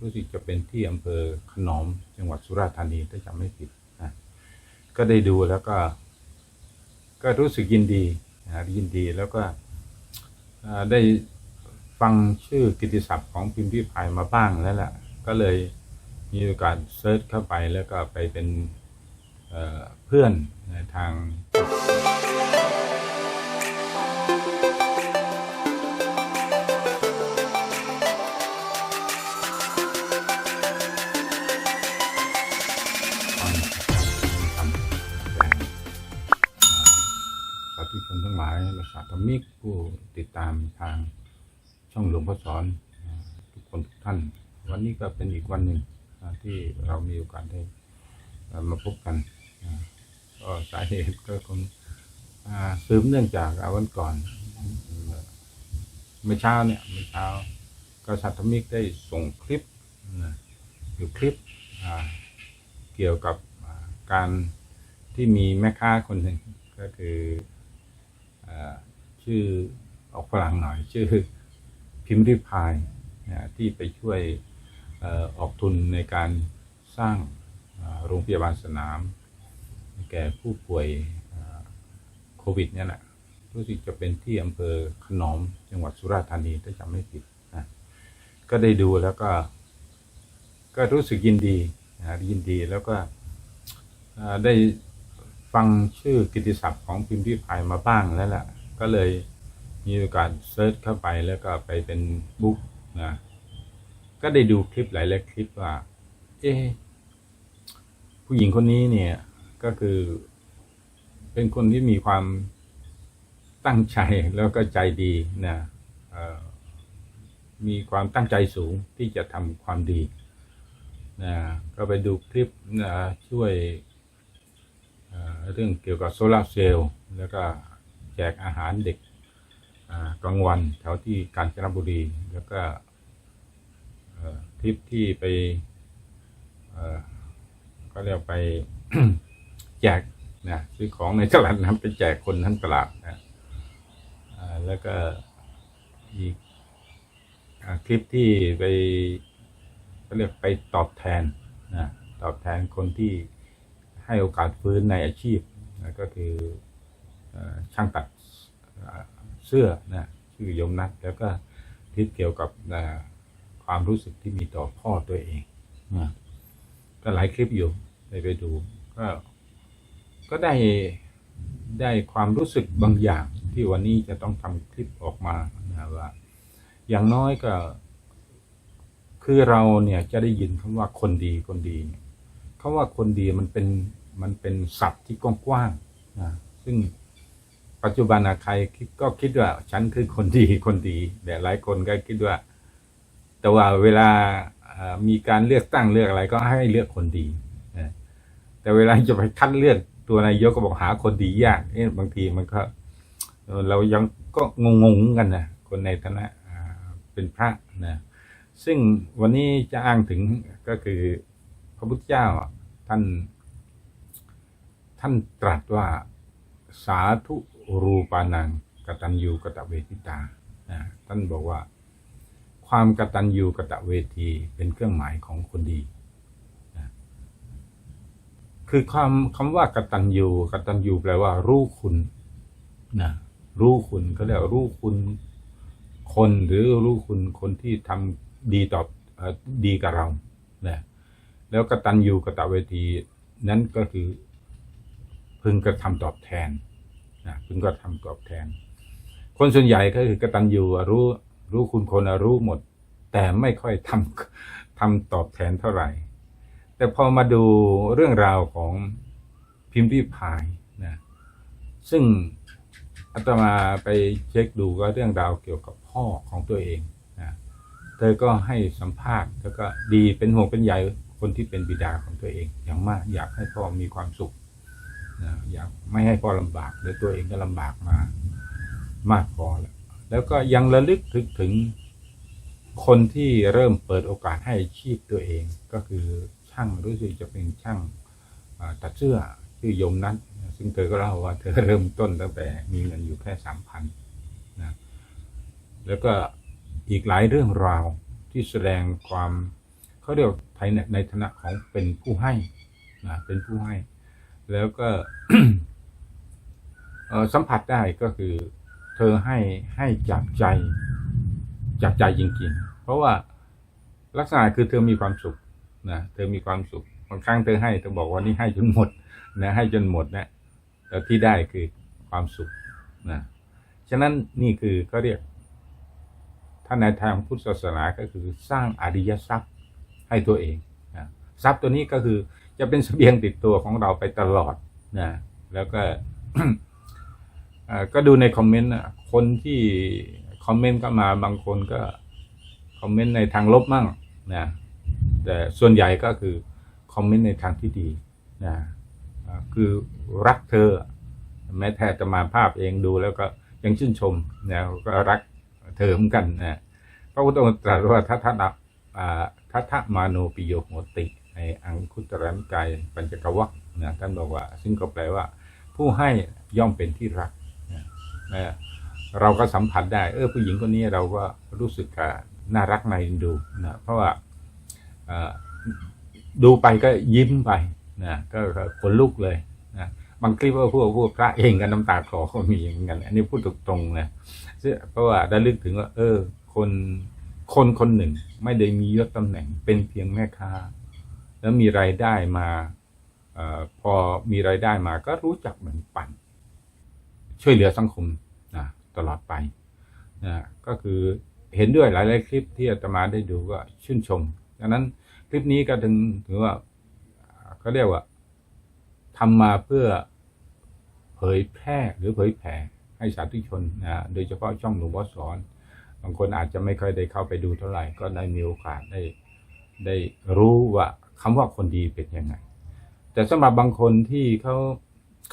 รู้สึกจะเป็นที่อำเภอขนอมจังหวัดสุราษฎร์ธานีถ้าจำไม่ผิดนะก็ได้ดูแล้วก็ ก็รู้สึกยินดีนะยินดีแล้วก็ได้ฟังชื่อกิตติศัพท์ของพิมพ์ริพายมาบ้างแล้วล่ะก็เลยมีโอกาสเซิร์ชเข้าไปแล้วก็ไปเป็นเเพื่อนในทาง มิกผู้ติดตามทางช่องหลวงพ่อสอนทุกคนทุกท่าน วันนี้ก็เป็นอีกวันหนึ่งที่เรามีโอกาสได้มาพบกันก็สาเหตุก็คงอ่าสืบเนื่องจากอ่าวันก่อนเมื่อเช้าเนี่ยเมื่อเช้าก็สัตธมิกได้ส่งคลิปนะอยู่คลิปเกี่ยวกับการที่มีแม่ค้าคนหนึ่งก็คือ ชื่อออกฝรั่งหน่อยชื่อพิมพ์ริพายนะที่ไปช่วยออกทุนในการสร้างโรงพยาบาลสนาม แก่ผู้ป่วยโควิดเนี่ยแหละรู้สึกจะเป็นที่อำเภอขนอมจังหวัดสุราษฎร์ธานีถ้าจำไม่ผิดนะก็ได้ดูแล้วก็ ก็รู้สึกยินดีนะยินดีแล้วก็ได้ฟังชื่อกิติศัพท์ของพิมพ์ริพายมาบ้างแล้วล่ะ ก็เลยมีโอกาสเซิร์ชเข้าไปแล้วก็ไปเป็นบุ๊กนะก็ได้ดูคลิปหลาย ๆ คลิปว่า เอ๊ะผู้หญิงคนนี้เนี่ยก็คือ เป็นคนที่มีความตั้งใจแล้วก็ใจดีนะมีความตั้งใจสูงที่จะทำความดีนะก็ไปดูคลิปนะช่วยเอ่อเรื่องเกี่ยวกับโซลาร์เซลล์แล้วก็ แจกอาหารเด็กกลางวันแถวที่กาญจนบุรี แล้วก็เอ่อคลิปที่ไปก็เรียกไปแจกนะซื้อของในตลาดน้ำไปแจกคนทั้งตลาดนะแล้วก็อีกอคลิปที่ไปก็เรียกไปตอบแทนนะตอบแทนคนที่ให้โอกาสฟื้นในอาชีพนะก็คือ ช่างตัดเสื้อนะชื่อยมนัทแล้วก็คลิปเกี่ยวกับนะความรู้สึกที่มีต่อพ่อตัวเองนะก็หลายคลิปอยู่ได้ไปดู ก็ก็ได้ได้ความรู้สึกบางอย่างที่วันนี้จะต้องทำคลิปออกมานะว่า อย่างน้อยก็ คือเราเนี่ยจะได้ยินคำว่าคนดีคนดีเนี่ยคำว่าคนดีมันเป็นมันเป็นศัพท์ที่กว้างๆนะซึ่ง ปัจจุบันอะใครก็คิดว่า ฉันคือคนดีคนดีแต่หลายคนก็คิดว่า แต่ว่าเวลามีการเลือกตั้งเลือกอะไรก็ให้เลือกคนดีแต่เวลาจะไปคัดเลือกตัวนายกก็บอกหาคนดียากเอ๊ะบางทีมันก็เรายังก็งงๆกันนะคนในฐานะเป็นพระนะซึ่งวันนี้จะอ้างถึงก็คือพระพุทธเจ้าท่าน ท่านตรัสว่าสาธุ รูปานังกตัญญูกตเวทิตานะท่านบอกว่า ความกตัญญูกตเวทีเป็นเครื่องหมายของคนดีนะคือความคำว่ากตัญญูกตัญญูแปลว่า รู้คุณนะรู้คุณเขาเรียกรู้คุณคนหรือรู้คุณคนที่ทำดีตอบดีกับเรานะแล้วกตัญญูกตเวทีนั้นก็คือพึงกระทำตอบแทน นะพึงกระทำตอบแทน คนส่วนใหญ่ก็คือกตัญญูอรู้รู้คุณคนอรู้หมด แต่ไม่ค่อยทำทำตอบแทนเท่าไหร่ แต่พอมาดูเรื่องราวของพิมพ์ริพายนะซึ่งอาตมาไปเช็คดูก็เรื่องราวเกี่ยวกับพ่อของตัวเองนะเธอก็ให้สัมภาษณ์แล้วก็ดีเป็นห่วงเป็นใยคนที่เป็นบิดาของตัวเองอย่างมากอยากให้พ่อมีความสุข อยากไม่ให้พ่อลำบากและตัวเองก็ลำบากมามากพอแล้วแล้วก็ยังระลึกถึงถึงคนที่เริ่มเปิดโอกาสให้อาชีพตัวเอง ก็คือช่างรู้สึกจะเป็นช่างตัดเสื้อชื่อยมนัทซึ่งเธอก็เล่าว่าเธอเริ่มต้นตั้งแต่มีเงินอยู่แค่สามพันนะแล้วก็อีกหลายเรื่องราวที่แสดงความเขาเรียกไทยในฐานะของเป็นผู้ให้นะเป็นผู้ให้ แล้วก็สัมผัสได้ก็คือ เธอให้ให้จากใจจากใจจริงๆ เพราะว่าลักษณะคือเธอมีความสุขนะเธอมีความสุขบางครั้งเธอให้เธอบอกว่านี่ให้จนหมดนะให้จนหมดนะแต่ที่ได้คือความสุขนะฉะนั้นนี่คือก็เรียกถ้าในทางพุทธศาสนาก็คือสร้างอริยทรัพย์ให้ตัวเองนะทรัพย์ตัวนี้ก็คือ จะเป็นเสบียงติดตัวของเราไปตลอดนะแล้วก็อ่อก็ดูในคอมเมนต์นะคนที่คอมเมนต์ก็มาบางคนก็คอมเมนต์ในทางลบมั่งนะแต่ส่วนใหญ่ก็คือคอมเมนต์ในทางที่ดีนะคือรักเธอ แม้แต่จะมาภาพเองดูแล้วก็ยังชื่นชมนะก็รักเธอเหมือนกันนะพระพุทธองค์ตรัสว่าทัทธะอ่าทัทธมาโนปิโยโหติ ในอังคุตรนิกายปัญจกวัคนะท่านบอกว่า ซึ่งก็แปลว่า ผู้ให้ย่อมเป็นที่รักนะเราก็สัมผัสได้ เออผู้หญิงคนนี้เราก็รู้สึกน่ารักในเอ็นดูนะเพราะว่าดูไปก็ยิ้มไปนะก็ขนลุกเลยนะบางคลิปว่าพวกพวกพระเองกันน้ำตาคลอก็มีเหมือนกัน อันนี้พูดตรงๆนะเพราะว่าได้ลึกถึงว่า เออ คนคนคนหนึ่ง ไม่ได้มียศตำแหน่งเป็นเพียงแม่ค้า แล้วมีรายได้มาอพอมีรายได้มาก็รู้จักแบ่งปันช่วยเหลือสังคมนะตลอดไปนะก็คือเห็นด้วยหลายๆคลิปที่อาตมาได้ดูก็ชื่นชมดังนั้นคลิปนี้ก็ถึงถือว่าเขาเรียกว่าทำมาเพื่อเผยแพร่หรือเผยแผ่ให้สาธุชนนะโดยเฉพาะช่องหลวงพ่อสอน บางคนอาจจะไม่ค่อยได้เข้าไปดูเท่าไหร่ ก็ได้มีโอกาสได้ได้รู้ว่า คำว่าคนดีเป็นยังไง แต่สำหรับบางคนที่เขา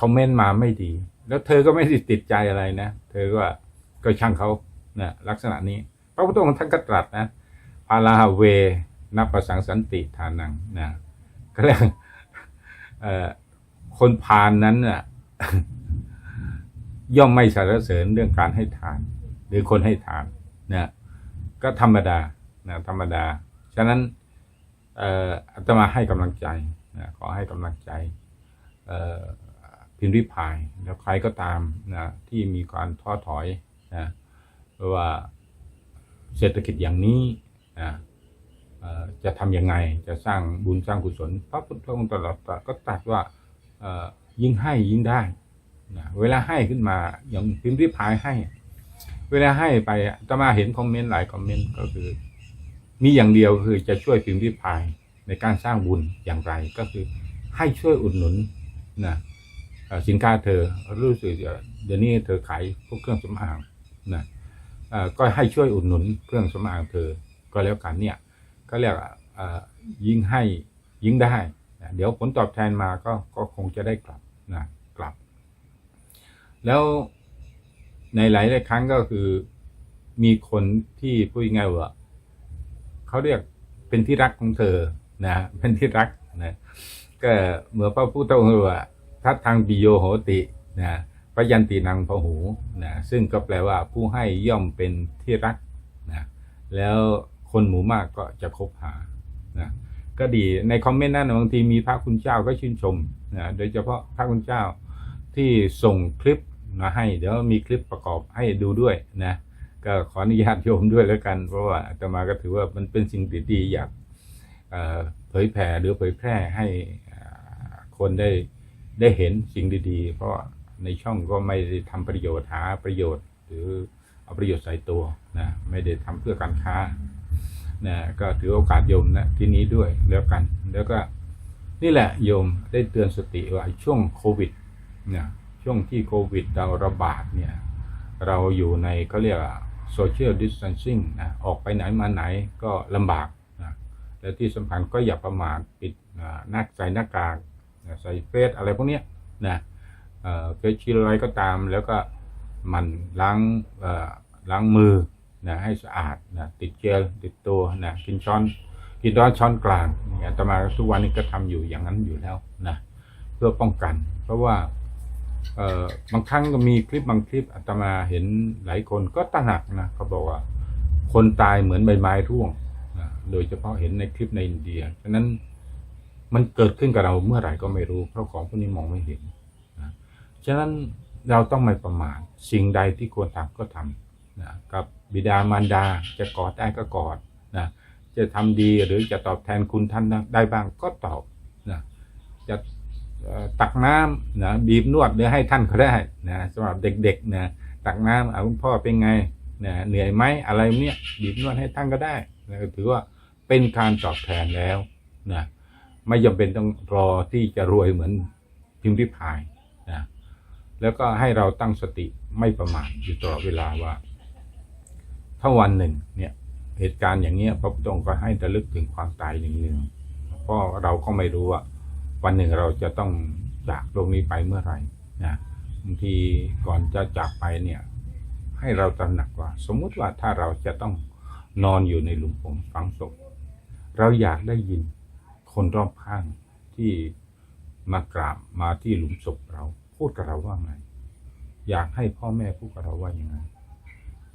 คอมเมนต์มาไม่ดี แล้วเธอก็ไม่ได้ติดใจอะไรนะ เธอก็ก็ช่างเขานะลักษณะนี้ พระพุทธองค์ท่านก็ตรัสนะพาลาเวนับประสังสันติทานังนะก็เรียกคนพานนั้นน่ะย่อมไม่สรรเสริญเรื่องการให้ทาน หรือคนให้ทานนะก็ธรรมดานะธรรมดา ฉะนั้น อ่ออาตมาให้กำลังใจนะขอให้กำลังใจพิมพ์ริพาย แล้วใครก็ตามนะที่มีการท้อถอยนะว่าเศรษฐกิจอย่างนี้นะจะทำยังไงจะสร้างบุญสร้างกุศลพระพุทธองค์ตลอดก็ตรัสว่ายิ่งให้ยิ่งได้นะเวลาให้ขึ้นมาอย่างพิมพ์ริพายให้ เวลาให้ไปตมาเห็นคอมเมนต์หลายคอมเมนต์ก็คือ มีอย่างเดียวคือจะช่วยพิมพ์ริพายในการสร้างบุญอย่างไรก็คือให้ช่วยอุดหนุนนะสินค้าเธอรู้สึกเดี๋ยวนี้เธอขายพวกเครื่องสำอางนะก็ให้ช่วยอุดหนุนเครื่องสำอางเธอก็แล้วกันเนี่ยก็เรียกยิ่งให้ยิ่งได้นะเดี๋ยวผลตอบแทนมาก็ก็คงจะได้กลับนะกลับ แล้วในหลายหลายครั้งก็คือมีคนที่พูดง่ายว่า เขาเรียกเป็นที่รักของเธอนะเป็นที่รักนะก็เหมือนพระพุทธองค์ว่าทัดทางปิโยโหตินะพระยันตินังพหูนะซึ่งก็แปลว่าผู้ให้ย่อมเป็นที่รักนะแล้วคนหมู่มากก็จะคบหานะก็ดีในคอมเมนต์นั้นบางทีมีพระคุณเจ้าก็ชื่นชมนะโดยเฉพาะพระคุณเจ้าที่ส่งคลิปมาให้ เดี๋ยวมีคลิปประกอบให้ดูด้วยนะ ก็ขออนุญาตโยมด้วยแล้วกัน เพราะว่าอาตมาก็ถือว่ามันเป็นสิ่งดีๆอยากเผยแผ่หรือเผยแพร่ให้คนได้ได้เห็นสิ่งดีๆ เพราะในช่องก็ไม่ได้ทำประโยชน์หาประโยชน์ หรือเอาประโยชน์ใส่ตัวนะไม่ได้ทำเพื่อการค้านะก็ถือโอกาสโยมนะที่นี้ด้วยแล้วกัน แล้วก็นี่แหละโยมได้เตือนสติว่าช่วงโควิดเนี่ยช่วงที่โควิดเราระบาดเนี่ยเราอยู่ในเขาเรียก โซเชียลดิส a ทนซิ่งนะออกไปไหนมาไหนก็ลำบากนะและที่สำคัญก็อย่าประมาทปิดหน้าใส่หน้ากากนะใส่เฟสอะไรพวกนี้นะเอ่อเฟสชิลอะไรก็ตาม แล้วก็มันล้างล้างมือนะให้สะอาดนะติดเจลติดตัวนะกินช้อนกินร้อนช้อนกลางเนี่ยอาตมาทุกวันนี้ก็ทำอยู่อย่างนั้นอยู่แล้วนะเพื่อป้องกัน เพราะว่า บางครั้งก็มีคลิปบางคลิปอาตมาเห็นหลายคนก็ตระหนักนะเขาบอกว่า คนตายเหมือนใบไม้ร่วงนะโดยเฉพาะเห็นในคลิปในอินเดียฉะนั้นมันเกิดขึ้นกับเราเมื่อไหร่ก็ไม่รู้ เพราะของพวกนี้มองไม่เห็นนะฉะนั้นเราต้องไม่ประมาทสิ่งใดที่ควรทำก็ทำนะกับบิดามารดาจะกอดได้ก็กอดนะจะทำดีหรือจะตอบแทนคุณท่านได้บ้างก็ตอบนะจะ ตักน้ำนะบีบนวดหรือให้ท่านก็ได้นะสำหรับเด็กๆนะตักน้ำเอาคุณพ่อเป็นไงนะเหนื่อยไหมอะไรเนี่ยบีบนวดให้ท่านก็ได้นะก็ถือว่าเป็นการตอบแทนแล้วนะไม่จำเป็นต้องรอที่จะรวยเหมือนพิมพ์ริพายนะแล้วก็ให้เราตั้งสติไม่ประมาทอยู่ตลอดเวลาว่า ถ้าวันหนึ่งเนี่ยเหตุการณ์อย่างเนี้ยพระพุทธองค์ก็ให้ระลึกถึงความตายหนึ่งหนึ่งเพราะเราก็ไม่รู้ว่า วันหนึ่งเราจะต้องจากโลกนี้ไปเมื่อไหร่นะบางทีก่อนจะจากไปเนี่ย ให้เราตระหนักว่า สมมุติว่าถ้าเราจะต้องนอนอยู่ในหลุมผมฝังศพเราอยากได้ยินคนรอบข้างที่มากราบมาที่หลุมศพเราพูดกับเราว่าไง อยากให้พ่อแม่พูดกับเราว่ายังไง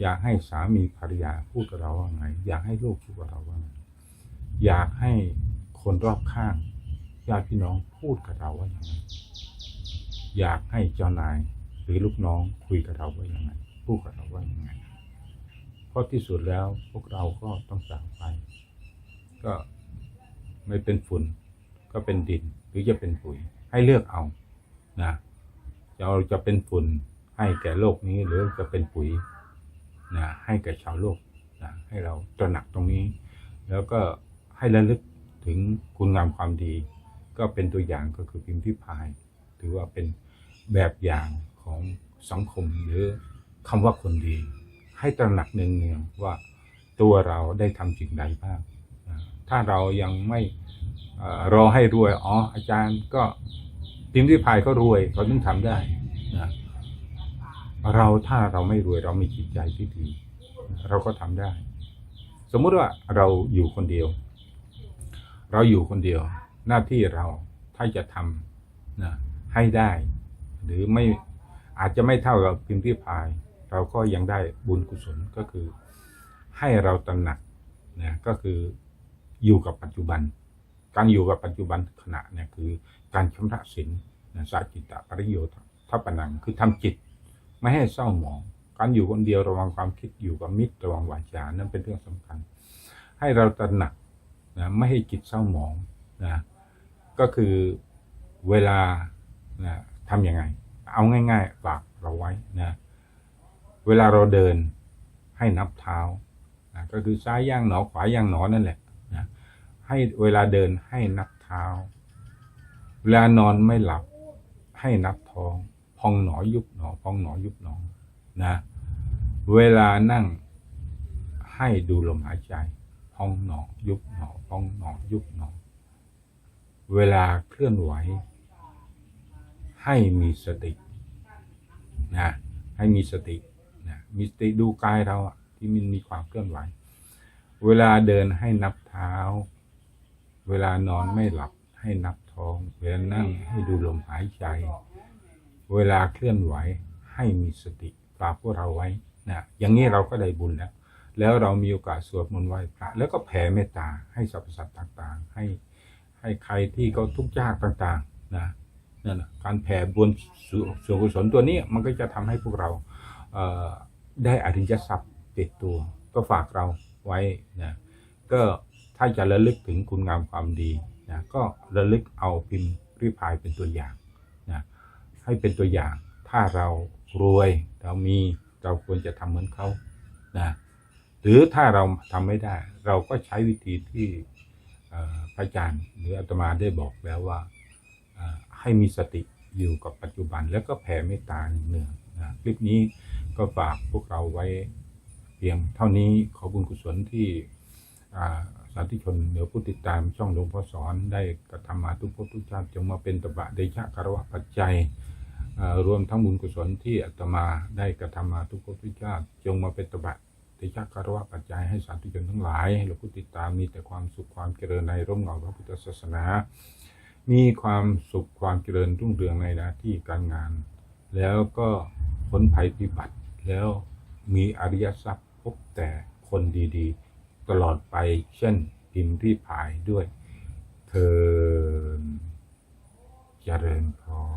อยากให้สามีภรรยาพูดกับเราว่าไง อยากให้ลูกพูดกับเราว่าไงอยากให้คนรอบข้าง ญาติพี่น้องพูดกับเราว่าอยังไงอยากให้เจ้านายหรือลูกน้องคุยกับเราว่าอยังไงพูดกับเราว่าอยังไงเพราะที่สุดแล้วพวกเราก็ต้องจากไป ก็ไม่เป็นฝุ่นก็เป็นดินหรือจะเป็นปุ๋ยให้เลือกเอานะเราจะเป็นฝุ่นให้แก่โลกนี้หรือจะเป็นปุ๋ยนะให้แก่ชาวโลกนะให้เราตระหนักตรงนี้ แล้วก็ให้ระลึกถึงคุณงามความดี ก็เป็นตัวอย่างก็คือพิมพ์ที่พาย ถือว่าเป็นแบบอย่างของสังคมหรือคำว่าคนดี ให้ตระหนักเนืองๆว่าตัวเราได้ทำสิ่งใดบ้างถ้าเรายังไม่รอให้รวยอ๋ออาจารย์ก็พิมพ์ที่พายก็รวยเขาถึงทำได้นะเราถ้าเราไม่รวยเรามีจิตใจที่ดี เราก็ทำได้ สมมุติว่าเราอยู่คนเดียว เราอยู่คนเดียว หน้าที่เราถ้าจะทำนะให้ได้ หรือไม่อาจจะไม่เท่ากับพิมพ์ที่พาย เราก็ยังได้บุญกุศลก็คือ ให้เราตระหนักนะก็คืออยู่กับปัจจุบัน การอยู่กับปัจจุบันขณะเนี่ยคือการชำระสินนะสาจิตตปริโยทัปปนังคือทำจิต ไม่ให้เศร้าหมอง การอยู่คนเดียวระวังความคิดอยู่กับมิตรระวังวาจานั่นเป็นเรื่องสำคัญ ให้เราตระหนักนะไม่ให้จิตเศร้าหมองนะ ก็คือเวลานะทำยังไง เอาง่าย ๆ ฝากเราไว้นะเวลาเราเดินให้นับเท้านะก็คือซ้ายย่างหนอขวาย่างหนอนั่นแหละนะให้เวลาเดินให้นับเท้า เวลานอนไม่หลับให้นับท้อง พองหนอยุบหนอ พองหนอยุบหนอนะเวลานั่งให้ดูลมหายใจ พองหนอยุบหนอ พองหนอยุบหนอ เวลาเคลื่อนไหว ให้มีสตินะให้มีสตินะมีสติดูกายเราที่มันมีความเคลื่อนไหว เวลาเดินให้นับเท้า เวลานอนไม่หลับให้นับท้อง เวลานั่งให้ดูลมหายใจ เวลาเคลื่อนไหวให้มีสติฝากพวกเราไว้นะอย่างนี้เราก็ได้บุญแล้ว แล้วเรามีโอกาสสวดมนต์ไหว้พระแล้วก็แผ่เมตตาให้สรรพสัตว์ต่าง ๆ ให้ ให้ใครที่เขาทุกข์ยากต่างๆนะนั่นนะการแผ่บุญส่วนกุศลตัวนี้มันก็จะทำให้พวกเราเได้อริยทรัพย์ติดตัว ก็ฝากเราไว้นะก็ถ้าจะระลึกถึงคุณงามความดีนะก็ระลึกเอาพิมพ์ริพายเป็นตัวอย่างนะให้เป็นตัวอย่าง ถ้าเรารวยเรามีเราควรจะทำเหมือนเขานะหรือถ้าเราทำไม่ได้ เราก็ใช้วิธีที่ พระอาจารย์หรืออาตมาได้บอกแล้วว่าให้มีสติอยู่กับปัจจุบันแล้วก็แผ่เมตตาเนืองนะคลิปนี้ก็ฝากพวกเราไว้เพียงเท่านี้ขอบุญกุศลที่สาธุชนเหนือผู้ติดตามช่องหลวงพ่อสอนได้กระทำมาทุกภพทุกชาติจงมาเป็นตบะเดชะคารวะปัจจัยรวมทั้งบุญกุศลที่อาตมาได้กระทำมาทุกภพทุกชาติจงมาเป็นตบะ เตชะคารวะปัจจัยให้สาธุชนทั้งหลายเราผู้ติดตามมีแต่ความสุขความเจริญในร่มเงาพระพุทธศาสนา มีความสุขความเจริญรุ่งเรืองในหน้าที่การงาน แล้วก็พ้นภัยพิบัติแล้วมีอริยทรัพย์พบแต่คนดีๆ ตลอดไปเช่นพิมพ์ที่พายด้วย เธอเจริญพร